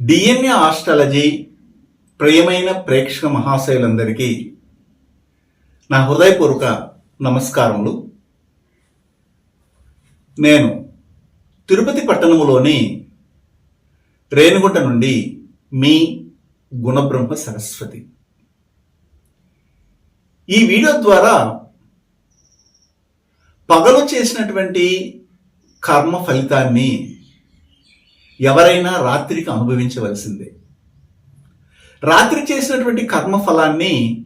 DNA astrology ప్రియమైన ప్రేక్షక మహాశయులందరికీ నా హృదయపూర్వక నమస్కారములు. నేను తిరుపతి పట్టణములోని రేణుగుంట నుండి మీ గుణబ్రహ్మ సరస్వతి. ఈ వీడియో ద్వారా పగలు చేసినటువంటి కర్మ ఫలితాన్ని ఎవరైనా రాత్రికి అనుభవించవలసిందే. రాత్రి చేసినటువంటి కర్మ ఫలాన్ని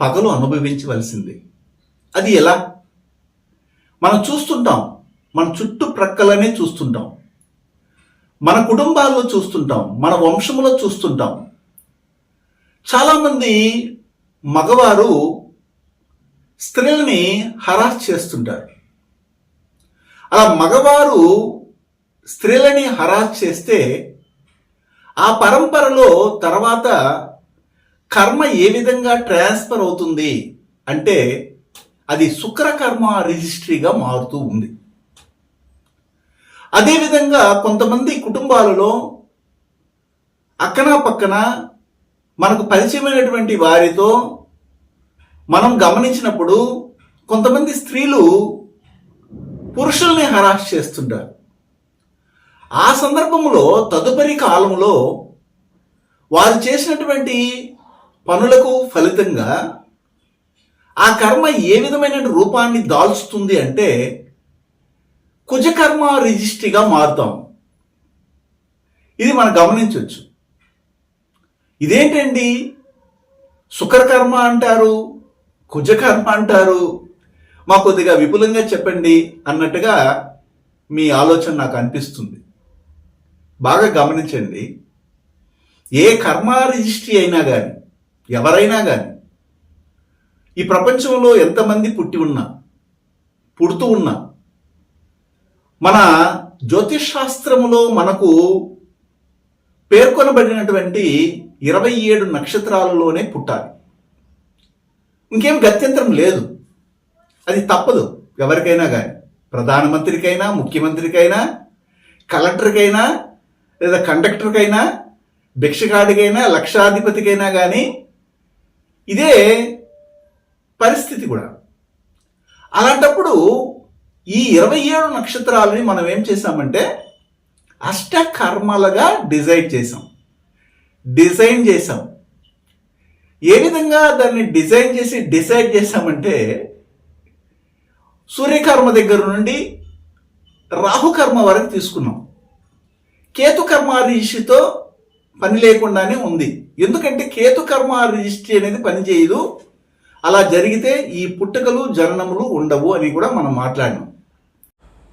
పగలు అనుభవించవలసిందే. అది ఎలా? మనం చూస్తుంటాం. మన చుట్టుప్రక్కలనే చూస్తుంటాం. మన కుటుంబాల్లో చూస్తుంటాం. మన వంశంలో చూస్తుంటాం. చాలామంది మగవారు స్త్రీలని హరాస్ చేస్తుంటారు. అలా మగవారు స్త్రీలని హరాస్ చేస్తే ఆ పరంపరలో తర్వాత కర్మ ఏ విధంగా ట్రాన్స్ఫర్ అవుతుంది అంటే అది శుక్రకర్మ రిజిస్ట్రీగా మారుతూ ఉంది. అదేవిధంగా కొంతమంది కుటుంబాలలో అక్కన పక్కన మనకు పరిచయమైనటువంటి వారితో మనం గమనించినప్పుడు కొంతమంది స్త్రీలు పురుషుల్ని హరాస్ చేస్తుంటారు. ఆ సందర్భంలో తదుపరి కాలంలో వారు చేసినటువంటి పనులకు ఫలితంగా ఆ కర్మ ఏ విధమైన రూపాన్ని దాల్చుతుంది అంటే కుజకర్మ రిజిస్ట్రీగా మారుతాం. ఇది మనం గమనించవచ్చు. ఇదేంటండి? శుక్రకర్మ అంటారు కుజకర్మ అంటారు. మా కొద్దిగా విపులంగా చెప్పండి అన్నట్టుగా మీ ఆలోచన నాకు అనిపిస్తుంది. బాగా గమనించండి. ఏ కర్మ రిజిస్ట్రీ అయినా కానీ ఎవరైనా కానీ ఈ ప్రపంచంలో ఎంతమంది పుట్టి ఉన్నా పుడుతూ ఉన్నా మన జ్యోతిష్ శాస్త్రములో మనకు పేర్కొనబడినటువంటి ఇరవై ఏడు నక్షత్రాలలోనే పుట్టాలి. ఇంకేం గత్యంతరం లేదు. అది తప్పదు. ఎవరికైనా కానీ ప్రధానమంత్రికైనా ముఖ్యమంత్రికైనా కలెక్టర్కైనా లేదా కండక్టర్కైనా భిక్షగాడికైనా లక్షాధిపతికైనా కానీ ఇదే పరిస్థితి కూడా. అలాంటప్పుడు ఈ ఇరవై ఏడు నక్షత్రాలని మనం ఏం చేసామంటే అష్టకర్మలుగా డిజైన్ చేసాం డిజైన్ చేసాం ఏ విధంగా దాన్ని డిజైన్ చేసి డిసైడ్ చేసామంటే సూర్యకర్మ దగ్గర నుండి రాహుకర్మ వరకు తీసుకున్నాం. కేతుకర్మ రిజిస్ట్రీతో పని లేకుండానే ఉంది. ఎందుకంటే కేతుకర్మ రిజిస్ట్రీ అనేది పనిచేయదు అలా జరిగితే ఈ పుట్టుకలు జననములు ఉండవు అని కూడా మనం మాట్లాడినాం.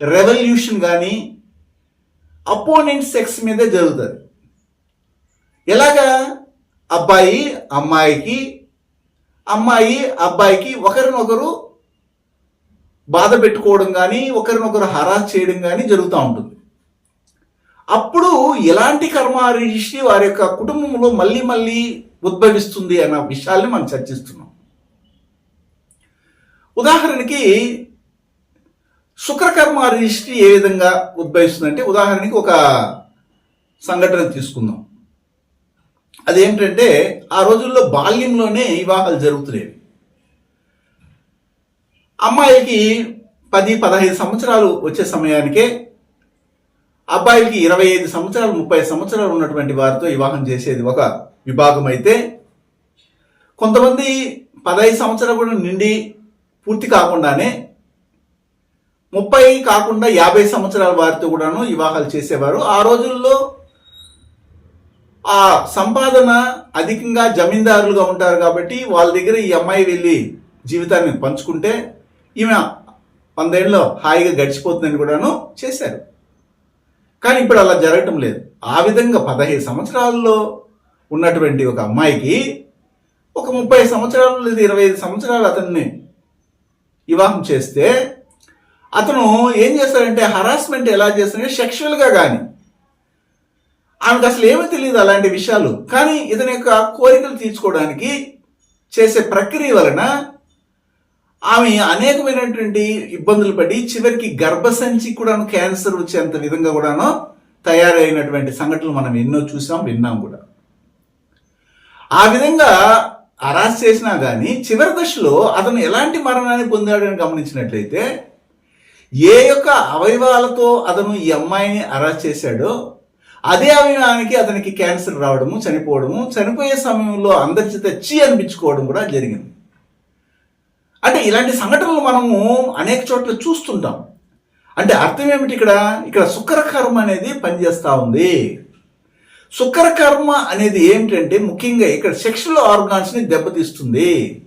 రెవల్యూషన్ కానీ అపోనెంట్ సెక్స్ మీదే జరుగుతుంది. ఎలాగా? అబ్బాయి అమ్మాయికి అమ్మాయి అబ్బాయికి ఒకరినొకరు బాధ పెట్టుకోవడం కానీ ఒకరినొకరు హరాస్ చేయడం కానీ జరుగుతూ ఉంటుంది. అప్పుడు ఎలాంటి కర్మ రిజిస్ట్రీ వారి యొక్క కుటుంబంలో మళ్ళీ మళ్ళీ ఉద్భవిస్తుంది అన్న విషయాల్ని మనం చర్చిస్తున్నాం. ఉదాహరణకి శుక్రకర్మ రిజిస్ట్రీ ఏ విధంగా ఉద్భవిస్తుందంటే ఉదాహరణకి ఒక సంఘటన తీసుకుందాం. అదేంటంటే ఆ రోజుల్లో బాల్యంలోనే వివాహాలు జరుగుతున్నాయి అమ్మాయికి పది పదహైదు సంవత్సరాలు వచ్చే సమయానికే అబ్బాయికి ఇరవై ఐదు సంవత్సరాలు ముప్పై సంవత్సరాలు ఉన్నటువంటి వారితో వివాహం చేసేది ఒక విభాగం అయితే. కొంతమంది పదహైదు సంవత్సరాలు కూడా నిండి పూర్తి కాకుండానే ముప్పై కాకుండా యాభై సంవత్సరాల వారితో కూడాను వివాహాలు చేసేవారు. ఆ రోజుల్లో ఆ సంపాదన అధికంగా జమీందారులుగా ఉంటారు కాబట్టి వాళ్ళ దగ్గర ఈ అమ్మాయి వెళ్ళి జీవితాన్ని పంచుకుంటే ఈమె వందేళ్ళలో హాయిగా గడిచిపోతుందని కూడాను చేశారు. కానీ ఇప్పుడు అలా జరగటం లేదు. ఆ విధంగా పదహైదు సంవత్సరాల్లో ఉన్నటువంటి ఒక అమ్మాయికి ఒక ముప్పై సంవత్సరాలు లేదా ఇరవై ఐదు సంవత్సరాలు అతన్ని వివాహం చేస్తే అతను ఏం చేస్తాడంటే హరాస్మెంట్ ఎలా చేస్తాడంటే సెక్షువల్గా కానీ ఆమెకు అసలు ఏమీ తెలియదు అలాంటి విషయాలు. కానీ ఇతని యొక్క కోరికలు తీర్చుకోవడానికి చేసే ప్రక్రియ వలన ఆమె అనేకమైనటువంటి ఇబ్బందులు పడి చివరికి గర్భసంచి కూడా క్యాన్సర్ వచ్చేంత విధంగా కూడాను తయారైనటువంటి సంఘటనలు మనం ఎన్నో చూసాం విన్నాం కూడా. ఆ విధంగా అరాస్ చేసినా కానీ చివరి దశలో అతను ఎలాంటి మరణాన్ని పొందాడని గమనించినట్లయితే ఏ యొక్క అవయవాలతో అతను ఈ అమ్మాయిని అరెస్ట్ చేశాడో అదే అవయవానికి అతనికి క్యాన్సర్ రావడము చనిపోవడము చనిపోయే సమయంలో అందరి చేత చీ అనిపించుకోవడం కూడా జరిగింది. అంటే ఇలాంటి సంఘటనలు మనము అనేక చోట్ల చూస్తుంటాం. అంటే అర్థం ఏమిటి ఇక్కడ? ఇక్కడ శుక్రకర్మ అనేది పనిచేస్తూ ఉంది. శుక్రకర్మ అనేది ఏమిటంటే ముఖ్యంగా ఇక్కడ సెక్షువల్ ఆర్గాన్స్ని దెబ్బతీస్తుంది.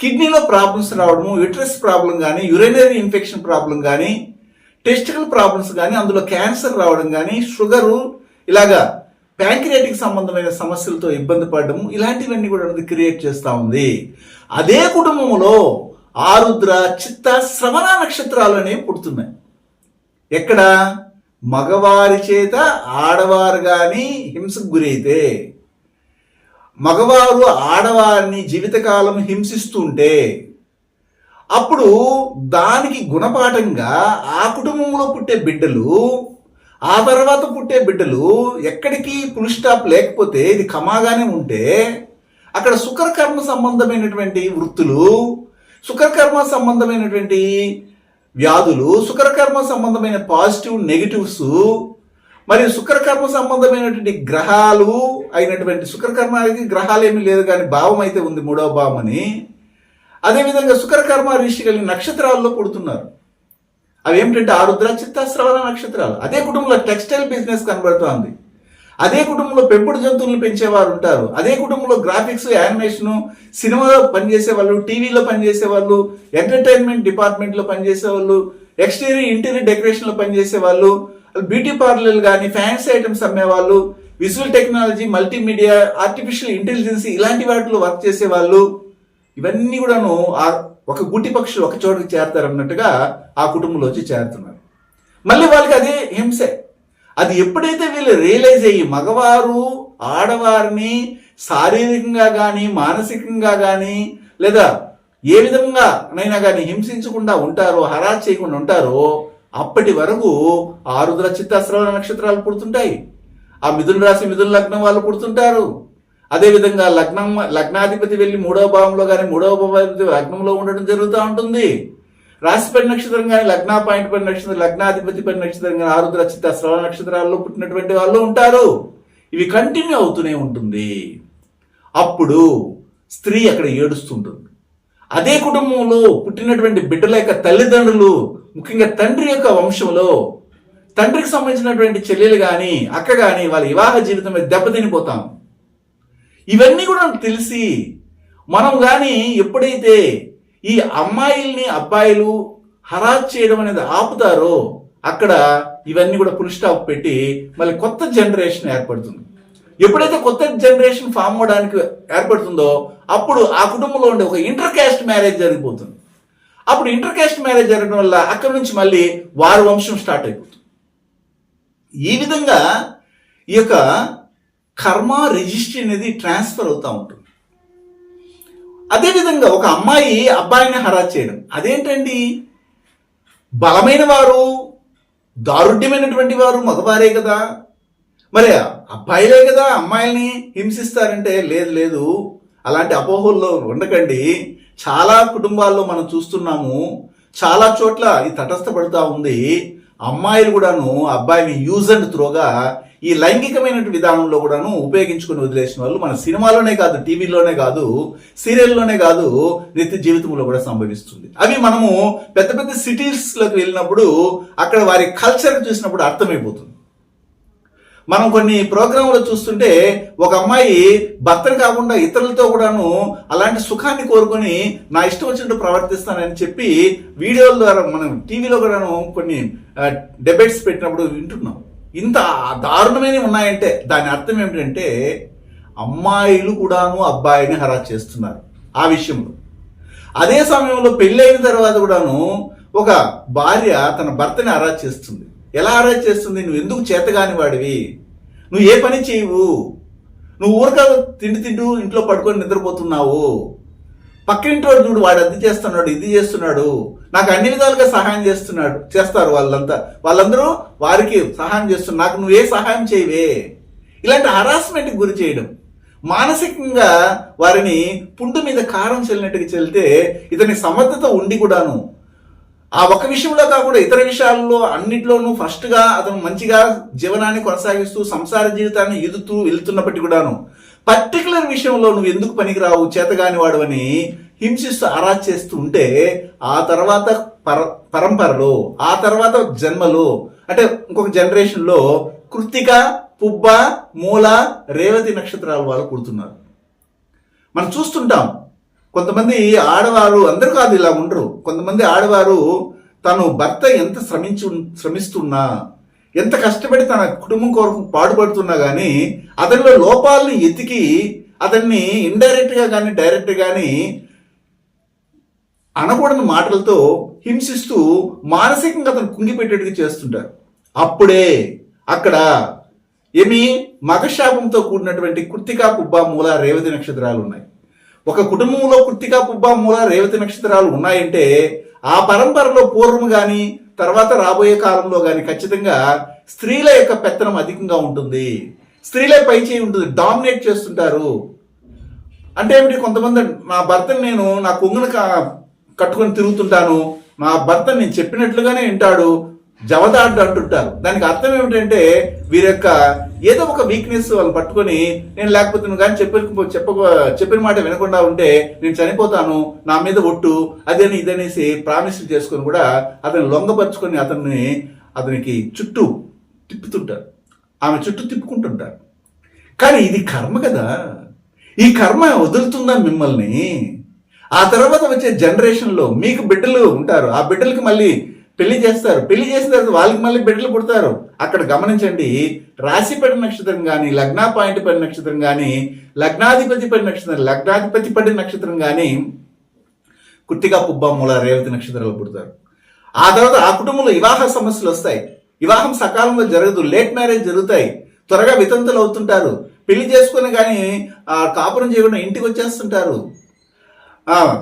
కిడ్నీలో ప్రాబ్లమ్స్ రావడము యూట్రస్ ప్రాబ్లం కానీ యురైనరీ ఇన్ఫెక్షన్ ప్రాబ్లం కానీ టెస్టికల్ ప్రాబ్లమ్స్ కానీ అందులో క్యాన్సర్ రావడం కానీ షుగరు ఇలాగా ప్యాంక్రియాటిక్ సంబంధమైన సమస్యలతో ఇబ్బంది పడడం ఇలాంటివన్నీ కూడా క్రియేట్ చేస్తూ ఉంది. అదే కుటుంబంలో ఆరుద్ర చిత్త శ్రవణ నక్షత్రాలు అనేవి పుడుతున్నాయి. ఎక్కడ? మగవారి చేత ఆడవారు కానీ హింసకు గురైతే. మగవారు ఆడవారిని జీవితకాలం హింసిస్తుంటే అప్పుడు దానికి గుణపాఠంగా ఆ కుటుంబంలో పుట్టే బిడ్డలు ఆ తర్వాత పుట్టే బిడ్డలు ఎక్కడికి పుల్ స్టాప్ లేకపోతే ఇది కమాగానే ఉంటే అక్కడ శుక్రకర్మ సంబంధమైనటువంటి వృత్తులు శుక్రకర్మ సంబంధమైనటువంటి వ్యాధులు శుక్రకర్మ సంబంధమైన పాజిటివ్ నెగిటివ్స్ మరియు శుక్రకర్మ సంబంధమైనటువంటి గ్రహాలు అయినటువంటి శుక్రకర్మానికి గ్రహాలు ఏమీ లేదు కానీ భావం అయితే ఉంది మూడవ భావం అని. అదేవిధంగా శుక్రకర్మ ఋషి కలిగిన నక్షత్రాల్లో పుడుతున్నారు. అవి ఏమిటంటే ఆరుద్ర చిత్తాశ్రవణ నక్షత్రాలు. అదే కుటుంబంలో టెక్స్టైల్ బిజినెస్ కనబడుతోంది. అదే కుటుంబంలో పెంపుడు జంతువులను పెంచేవారు ఉంటారు. అదే కుటుంబంలో గ్రాఫిక్స్ యానిమేషన్ సినిమాలో పనిచేసే వాళ్ళు టీవీలో పనిచేసే వాళ్ళు ఎంటర్టైన్మెంట్ డిపార్ట్మెంట్లో పనిచేసే వాళ్ళు ఎక్స్టీరియర్ ఇంటీరియర్ డెకరేషన్లో పనిచేసే వాళ్ళు బ్యూటీ పార్లర్లు కానీ ఫ్యాన్సీ ఐటమ్స్ అమ్మేవాళ్ళు visual technology multimedia artificial intelligence ఇలాంటి వాటిలో వర్క్ చేసే వాళ్ళు ఇవన్నీ కూడాను ఆ ఒక గుటి పక్షులు ఒక చోటకి చేరతారన్నట్టుగా ఆ కుటుంబంలో వచ్చి చేరుతున్నారు. మళ్ళీ వాళ్ళకి అదే హింసే. అది ఎప్పుడైతే వీళ్ళు రియలైజ్ అయ్యి మగవారు ఆడవారిని శారీరకంగా కానీ మానసికంగా కానీ లేదా ఏ విధంగా నైనా కానీ హింసించకుండా ఉంటారో హరాజ్ చేయకుండా ఉంటారో అప్పటి వరకు ఆరుద్ర చిత్తాశ్రవణ నక్షత్రాలు పుడుతుంటాయి. ఆ మిథున రాశి మిథున లగ్నం వాళ్ళు పుడుతుంటారు. అదేవిధంగా లగ్నం లగ్నాధిపతి వెళ్ళి మూడవ భావంలో కానీ మూడవ భావం లగ్నంలో ఉండడం జరుగుతూ ఉంటుంది. రాశిపడి నక్షత్రం కానీ లగ్న పాయింట్ పడి నక్షత్రం లగ్నాధిపతి పడి నక్షత్రం కానీ ఆరుద్ర చిత్త శ్రవణ నక్షత్రాల్లో పుట్టినటువంటి వాళ్ళు ఉంటారు. ఇవి కంటిన్యూ అవుతూనే ఉంటుంది. అప్పుడు స్త్రీ అక్కడ ఏడుస్తుంటుంది. అదే కుటుంబంలో పుట్టినటువంటి బిడ్డల యొక్క తల్లిదండ్రులు ముఖ్యంగా తండ్రి యొక్క వంశంలో తండ్రికి సంబంధించినటువంటి చెల్లెలు కానీ అక్క కానీ వాళ్ళ వివాహ జీవితం మీద దెబ్బతినిపోతాం. ఇవన్నీ కూడా తెలిసి మనం కానీ ఎప్పుడైతే ఈ అమ్మాయిల్ని అబ్బాయిలు హరాజ్ చేయడం అనేది ఆపుతారో అక్కడ ఇవన్నీ కూడా ఫుల్ స్టాప్ పెట్టి మళ్ళీ కొత్త జనరేషన్ ఏర్పడుతుంది. ఎప్పుడైతే కొత్త జనరేషన్ ఫామ్ అవడానికి ఏర్పడుతుందో అప్పుడు ఆ కుటుంబంలో ఉండే ఒక ఇంటర్ క్యాస్ట్ మ్యారేజ్ జరిగిపోతుంది. అప్పుడు ఇంటర్ క్యాస్ట్ మ్యారేజ్ జరగడం వల్ల అక్కడి నుంచి మళ్ళీ వారి వంశం స్టార్ట్ అయిపోతుంది. ఈ విధంగా ఈ యొక్క కర్మ రిజిస్ట్రీ అనేది ట్రాన్స్ఫర్ అవుతూ ఉంటుంది. అదేవిధంగా ఒక అమ్మాయి అబ్బాయిని హరాజ్ చేయడం. అదేంటండి? బలమైన వారు దారుఢ్యమైనటువంటి వారు మగవారే కదా. మరి అబ్బాయిలే కదా అమ్మాయిల్ని హింసిస్తారంటే లేదు లేదు. అలాంటి అపోహల్లో ఉండకండి. చాలా కుటుంబాల్లో మనం చూస్తున్నాము చాలా చోట్ల ఇది తటస్థపడుతూ ఉంది. అమ్మాయిలు కూడాను అబ్బాయిని యూజ్ అండ్ త్రోగా ఈ లైంగికమైన విధానంలో కూడాను ఉపయోగించుకుని వదిలేసిన వాళ్ళు మన సినిమాలోనే కాదు టీవీలోనే కాదు సీరియల్లోనే కాదు నిత్య జీవితంలో కూడా సంభవిస్తుంది. అవి మనము పెద్ద పెద్ద సిటీస్లోకి వెళ్ళినప్పుడు అక్కడ వారి కల్చర్ చూసినప్పుడు అర్థమైపోతుంది. మనం కొన్ని ప్రోగ్రాంలు చూస్తుంటే ఒక అమ్మాయి భర్తను కాకుండా ఇతరులతో కూడాను అలాంటి సుఖాన్ని కోరుకొని నా ఇష్టం వచ్చినట్టు ప్రవర్తిస్తానని చెప్పి వీడియోల ద్వారా మనం టీవీలో కూడాను కొన్ని డెబేట్స్ పెట్టినప్పుడు వింటున్నాం. ఇంత దారుణమైనవి ఉన్నాయంటే దాని అర్థం ఏమిటంటే అమ్మాయిలు కూడాను అబ్బాయిని హరాస్ చేస్తున్నారు ఆ విషయంలో. అదే సమయంలో పెళ్ళైన తర్వాత కూడాను ఒక భార్య తన భర్తని అరాజ్ చేస్తుంది. ఎలా అరెస్ట్ చేస్తుంది? నువ్వు ఎందుకు చేతగాని వాడివి? నువ్వు ఏ పని చేయవు? నువ్వు ఊరక తిండి తింటూ ఇంట్లో పడుకొని నిద్రపోతున్నావు. పక్కింటి వాడు చూడు వాడు అది చేస్తున్నాడు ఇది చేస్తున్నాడు. నాకు అన్ని విధాలుగా సహాయం చేస్తున్నాడు చేస్తారు వాళ్ళంతా. వాళ్ళందరూ వారికి సహాయం చేస్తున్నారు. నాకు నువ్వే సహాయం చేయవే? ఇలాంటి హరాస్మెంట్కి గురి చేయడం. మానసికంగా వారిని పుండు మీద కారం చెల్లినట్టుగా చెల్లితే ఇతని సమర్థత ఉండి కూడాను ఆ ఒక విషయంలో కాకుండా ఇతర విషయాల్లో అన్నిట్లోనూ ఫస్ట్గా అతను మంచిగా జీవనాన్ని కొనసాగిస్తూ సంసార జీవితాన్ని ఎదుతూ వెళ్తున్నప్పటికీ కూడాను పర్టికులర్ విషయంలో నువ్వు ఎందుకు పనికిరావు చేతగాని వాడవని హింసిస్తూ ఆరా చేస్తూ ఉంటే ఆ తర్వాత పర పరంపరలో ఆ తర్వాత జన్మలో అంటే ఇంకొక జనరేషన్లో కృత్తిక పుబ్బ మూల రేవతి నక్షత్రాల వాళ్ళు కుడుతున్నారు మనం చూస్తుంటాం కొంతమంది ఆడవారు అందరు కాదు ఇలా ఉండరు. కొంతమంది ఆడవారు తను భర్త ఎంత శ్రమించు శ్రమిస్తున్నా ఎంత కష్టపడి తన కుటుంబం కొరకు పాటుపడుతున్నా కానీ అతనిలో లోపాలని ఎతికి అతన్ని ఇండైరెక్ట్గా కానీ డైరెక్ట్ కానీ అనకూడని మాటలతో హింసిస్తూ మానసికంగా అతను కుంగిపెట్టేట్టుగా చేస్తుంటారు. అప్పుడే అక్కడ ఏమి మగశాపంతో కూడినటువంటి కుర్తికా పుబ్బ మూల రేవతి నక్షత్రాలు ఉన్నాయి. ఒక కుటుంబంలో కృత్తికా పుబ్బ మూల రేవతి నక్షత్రాలు ఉన్నాయంటే ఆ పరంపరలో పూర్వం కానీ తర్వాత రాబోయే కాలంలో కానీ ఖచ్చితంగా స్త్రీల యొక్క పెత్తనం అధికంగా ఉంటుంది. స్త్రీలే పై చేయి ఉంటుంది డామినేట్ చేస్తుంటారు. అంటే ఏమిటి కొంతమంది నా భర్తను నేను నా కొంగును కట్టుకొని తిరుగుతుంటాను. నా భర్త నేను చెప్పినట్లుగానే వింటాడు. జవదాడు అంటుంటారు. దానికి అర్థం ఏమిటంటే వీరి యొక్క ఏదో ఒక వీక్నెస్ వాళ్ళు పట్టుకొని నేను లేకపోతే నువ్వు కానీ చెప్పి చెప్ప చెప్పిన మాట వినకుండా ఉంటే నేను చనిపోతాను నా మీద ఒట్టు అదని ఇదనేసి ప్రామిస్ చేసుకొని కూడా అతన్ని లొంగపరుచుకొని అతన్ని అతనికి చుట్టూ తిప్పుతుంటారు. ఆమె చుట్టూ తిప్పుకుంటుంటారు. కానీ ఇది కర్మ కదా. ఈ కర్మ వదులుతుందా మిమ్మల్ని? ఆ తర్వాత వచ్చే జనరేషన్లో మీకు బిడ్డలు ఉంటారు. ఆ బిడ్డలకి మళ్ళీ పెళ్ళి చేస్తారు. పెళ్ళి చేసిన తర్వాత వాళ్ళకి మళ్ళీ బిడ్డలు పుడతారు. అక్కడ గమనించండి రాశి పడిన నక్షత్రం కానీ లగ్న పాయింట్ పడిన నక్షత్రం కానీ లగ్నాధిపతి పడిన నక్షత్రం లగ్నాధిపతి పడిన నక్షత్రం కానీ కుట్టిగా పుబ్బ మూల రేవతి నక్షత్రాలు పుడతారు. ఆ తర్వాత ఆ కుటుంబంలో వివాహ సమస్యలు వస్తాయి. వివాహం సకాలంలో జరగదు. లేట్ మ్యారేజ్ జరుగుతాయి. త్వరగా వితంతులు అవుతుంటారు. పెళ్ళి చేసుకుని కానీ ఆ కాపురం చేయకుండా ఇంటికి వచ్చేస్తుంటారు.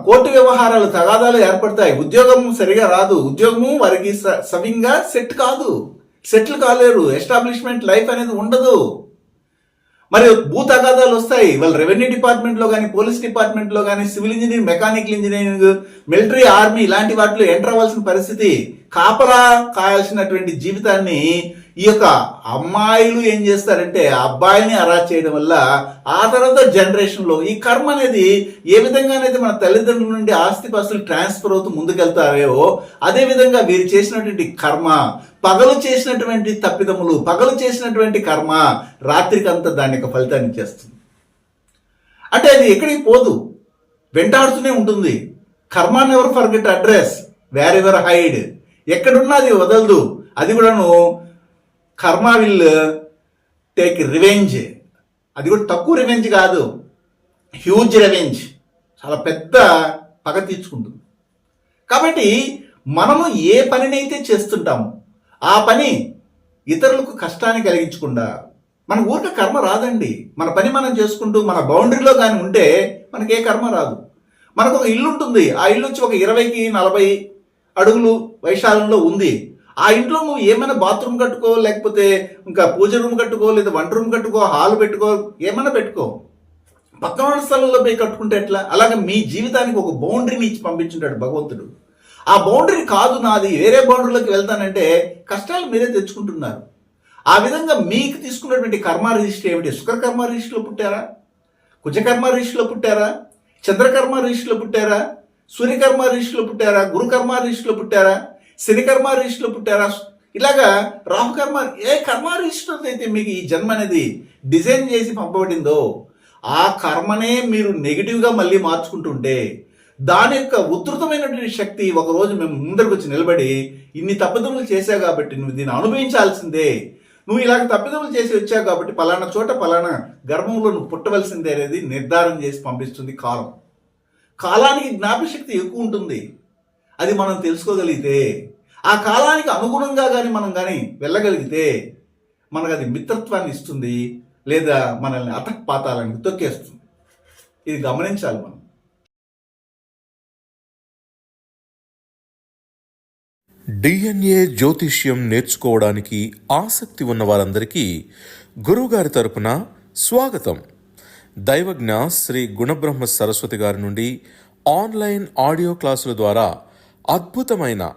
కోర్టు వ్యవహారాలు తగాదాలు ఏర్పడతాయి. ఉద్యోగం సరిగా రాదు. ఉద్యోగము వారికి స- సెట్ కాదు. సెటిల్ కాలేరు. ఎస్టాబ్లిష్మెంట్ లైఫ్ అనేది ఉండదు. మరి భూ తగాదాలు వస్తాయి. వాళ్ళ రెవెన్యూ డిపార్ట్మెంట్లో కానీ పోలీస్ డిపార్ట్మెంట్లో కానీ civil engineering mechanical engineering military army ఇలాంటి వాటిలో ఎంటర్ అవ్వాల్సిన పరిస్థితి. కాపలా కాయాల్సినటువంటి జీవితాన్ని ఈ యొక్క అమ్మాయిలు ఏం చేస్తారంటే అబ్బాయిని అరాజ్ చేయడం వల్ల ఆ తర్వాత జనరేషన్లో ఈ కర్మ అనేది ఏ విధంగానైతే మన తల్లిదండ్రుల నుండి ఆస్తిపాస్తులు ట్రాన్స్ఫర్ అవుతూ ముందుకెళ్తారో అదే విధంగా వీరు చేసినటువంటి కర్మ పగలు చేసినటువంటి తప్పిదములు పగలు చేసినటువంటి కర్మ రాత్రికి అంతా దాని యొక్క ఫలితాన్ని ఇచ్చేస్తుంది. అంటే అది ఎక్కడికి పోదు. వెంటాడుతూనే ఉంటుంది. Karma never forget address wherever hide ఎక్కడున్నా అది వదలదు. అది కూడాను కర్మ విల్ టేక్ రివెంజ్. అది కూడా తక్కువ రివెంజ్ కాదు. Huge revenge. చాలా పెద్ద పగ తీర్చుకుంటుంది. కాబట్టి మనము ఏ పనినైతే చేస్తుంటాము ఆ పని ఇతరులకు కష్టాన్ని కలిగించకుండా మన ఊరిక కర్మ రాదండి. మన పని మనం చేసుకుంటూ మన బౌండరీలో కానీ ఉంటే మనకి ఏ కర్మ రాదు. మనకు ఒక ఇల్లు ఉంటుంది ఆ ఇల్లు వచ్చి ఒక ఇరవైకి నలభై అడుగులు వైశాల్యంలో ఉంది. ఆ ఇంట్లో నువ్వు ఏమైనా బాత్రూమ్ కట్టుకో లేకపోతే ఇంకా పూజ రూమ్ కట్టుకో లేదా వంట రూమ్ కట్టుకో హాల్ పెట్టుకో ఏమైనా పెట్టుకో. పక్కన ఉన్న స్థలంలో పోయి కట్టుకుంటే ఎట్లా? అలాగే మీ జీవితానికి ఒక బౌండరీని ఇచ్చి పంపించుంటాడు భగవంతుడు. ఆ బౌండరీ కాదు నాది వేరే బౌండరీలోకి వెళ్తానంటే కష్టాలు మీరే తెచ్చుకుంటున్నారు. ఆ విధంగా మీకు తీసుకున్నటువంటి కర్మ రిజిస్టర్ ఏమిటి? శుక్ర కర్మ రిజిస్టర్లో పుట్టారా? కుజకర్మ రిజిస్టర్లో పుట్టారా? చంద్రకర్మ రిజిస్టర్లో పుట్టారా? సూర్యకర్మ రిజిస్టర్లో పుట్టారా? గురుకర్మ రిజిస్టర్లో పుట్టారా? శనికర్మ రిజిస్టర్లో పుట్టారా? ఇలాగా రాహుకర్మ ఏ కర్మ రిజిస్టర్ అయితే మీకు ఈ జన్మ అనేది డిజైన్ చేసి పంపబడిందో ఆ కర్మనే మీరు నెగిటివ్గా మళ్ళీ మార్చుకుంటుంటే దాని యొక్క ఉధృతమైనటువంటి శక్తి ఒక రోజు మేము ముందరకు వచ్చి నిలబడి ఇన్ని తప్పిదములు చేశావు కాబట్టి నువ్వు దీన్ని అనుభవించాల్సిందే. నువ్వు ఇలాగ తప్పిదములు చేసి వచ్చావు కాబట్టి పలానా చోట పలానా గర్భంలో నువ్వు పుట్టవలసిందే అనేది నిర్ధారణ చేసి పంపిస్తుంది కాలం. కాలానికి జ్ఞాపశక్తి ఎక్కువ ఉంటుంది. అది మనం తెలుసుకోగలిగితే ఆ కాలానికి అనుగుణంగా కానీ మనం కానీ వెళ్ళగలిగితే మనకు అది మిత్రత్వాన్ని ఇస్తుంది లేదా మనల్ని అతపాతాలని తొక్కేస్తుంది. ఇది గమనించాలి మనం. డిఎన్ఏ జ్యోతిష్యం నేర్చుకోవడానికి ఆసక్తి ఉన్న వారందరికీ గురువుగారి తరపున స్వాగతం. దైవజ్ఞ శ్రీ గుణబ్రహ్మ సరస్వతి గారి నుండి ఆన్లైన్ ఆడియో క్లాసుల ద్వారా అద్భుతమైన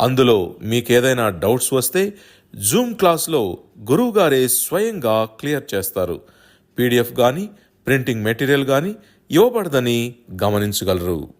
అందులో మీకేదైనా డౌట్స్ వస్తే జూమ్ క్లాస్లో గురువుగారే స్వయంగా క్లియర్ చేస్తారు. పీడిఎఫ్ కానీ ప్రింటింగ్ మెటీరియల్ కానీ ఇవ్వబడదని గమనించగలరు.